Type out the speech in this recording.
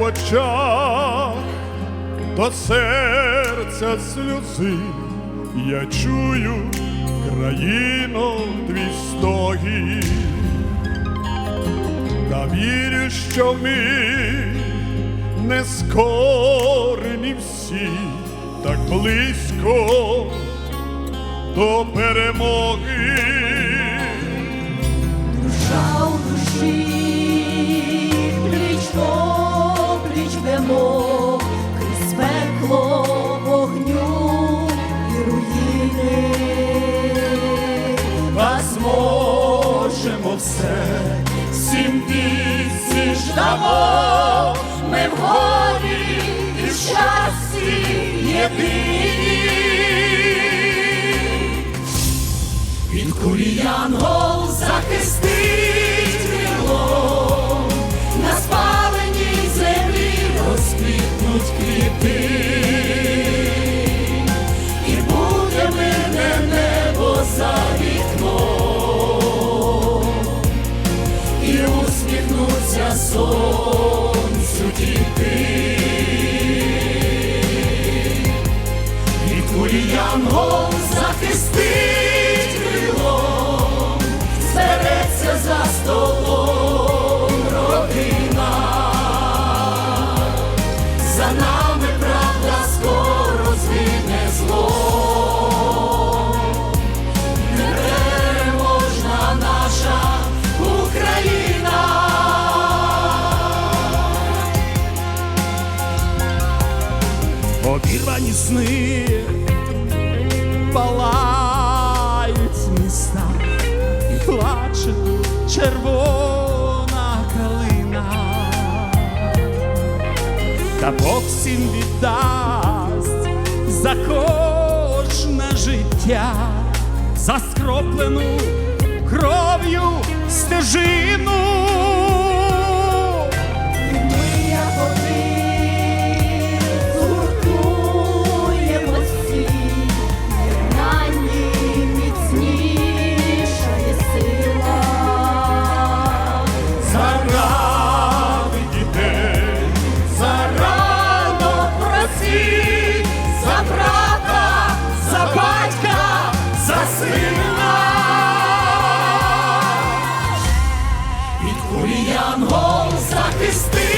очах, до серця сльози, я чую країно твій стогін, та вірю, що ми не скорені всі так близько до перемоги. Возможемо все, всім віці ми в горі і в щасті єдині. Від кулі і буде небо за вікном, і усміхнуться сонцю діти. І кулі янгол захистить крилом, збереться за столом сни палають міста і плаче червона калина. Та Бог всім віддасть за кожне життя, за скроплену кров'ю стежину. Захистить